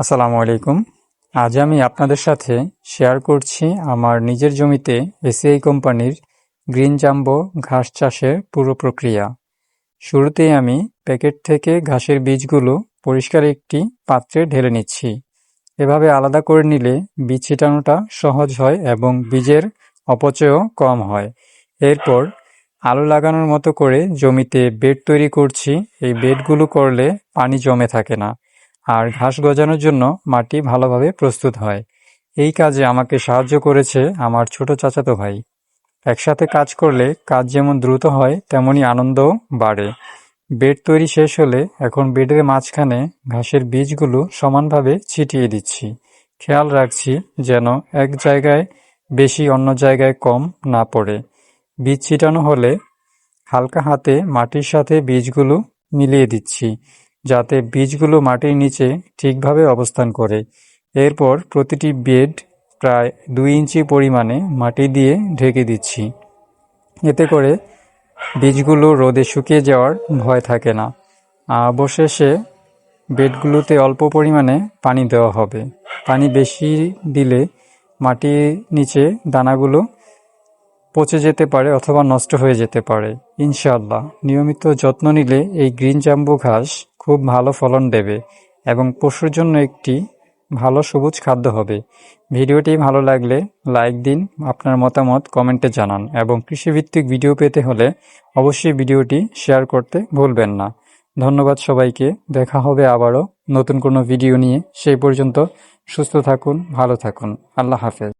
আসসালামু আলাইকুম। আজ আমি আপনাদের সাথে শেয়ার করছি আমার নিজের জমিতে এসিআই কোম্পানির গ্রিন জাম্বো ঘাস চাষের পুরো প্রক্রিয়া। শুরুতেই আমি প্যাকেট থেকে ঘাসের বীজগুলো পরিষ্কার একটি পাত্রে ঢেলে নিচ্ছি। এভাবে আলাদা করে নিলে বীজ ছিটানোটা সহজ হয় এবং বীজের অপচয়ও কম হয়। এরপর আলু লাগানোর মতো করে জমিতে বেড তৈরি করছি। এই বেডগুলো করলে পানি জমে থাকে না। আর ঘাস গজানোর জন্য মাটি ভালোভাবে প্রস্তুত হয়। এই কাজে আমাকে সাহায্য করেছে আমার ছোট চাচাতো ভাই। একসাথে কাজ করলে কাজ যেমন দ্রুত হয় তেমনি আনন্দও বাড়ে। বেড তৈরি শেষ হলে এখন বেডের মাঝখানে ঘাসের বীজগুলো সমানভাবে ছিটিয়ে দিচ্ছি। খেয়াল রাখছি যেন এক জায়গায় বেশি অন্য জায়গায় কম না পড়ে। বীজ ছিটানো হলে হালকা হাতে মাটির সাথে বীজগুলো মিলিয়ে দিচ্ছি। যাতে বীজগুলো মাটির নিচে ঠিকভাবে অবস্থান করে। এরপর প্রতিটি বেড প্রায় দুই ইঞ্চি পরিমাণে মাটি দিয়ে ঢেকে দিচ্ছি। এতে করে বীজগুলো রোদে শুকিয়ে যাওয়ার ভয় থাকে না। অবশেষে বেডগুলোতে অল্প পরিমাণে পানি দেওয়া হবে। পানি বেশি দিলে মাটির নিচে দানাগুলো পচে যেতে পারে অথবা নষ্ট হয়ে যেতে পারে। ইনশাআল্লাহ। নিয়মিত যত্ন নিলে এই গ্রিন জাম্বু ঘাস খুব ভালো ফলন দেবে এবং পশুর জন্য একটি ভালো সবুজ খাদ্য হবে। ভিডিওটি ভালো লাগলে লাইক দিন, আপনার মতামত কমেন্টে জানান এবং কৃষিভিত্তিক ভিডিও পেতে হলে অবশ্যই ভিডিওটি শেয়ার করতে ভুলবেন না। ধন্যবাদ সবাইকে, দেখা হবে আবারও নতুন কোনো ভিডিও নিয়ে। সেই পর্যন্ত সুস্থ থাকুন, ভালো থাকুন। আল্লাহ হাফেজ।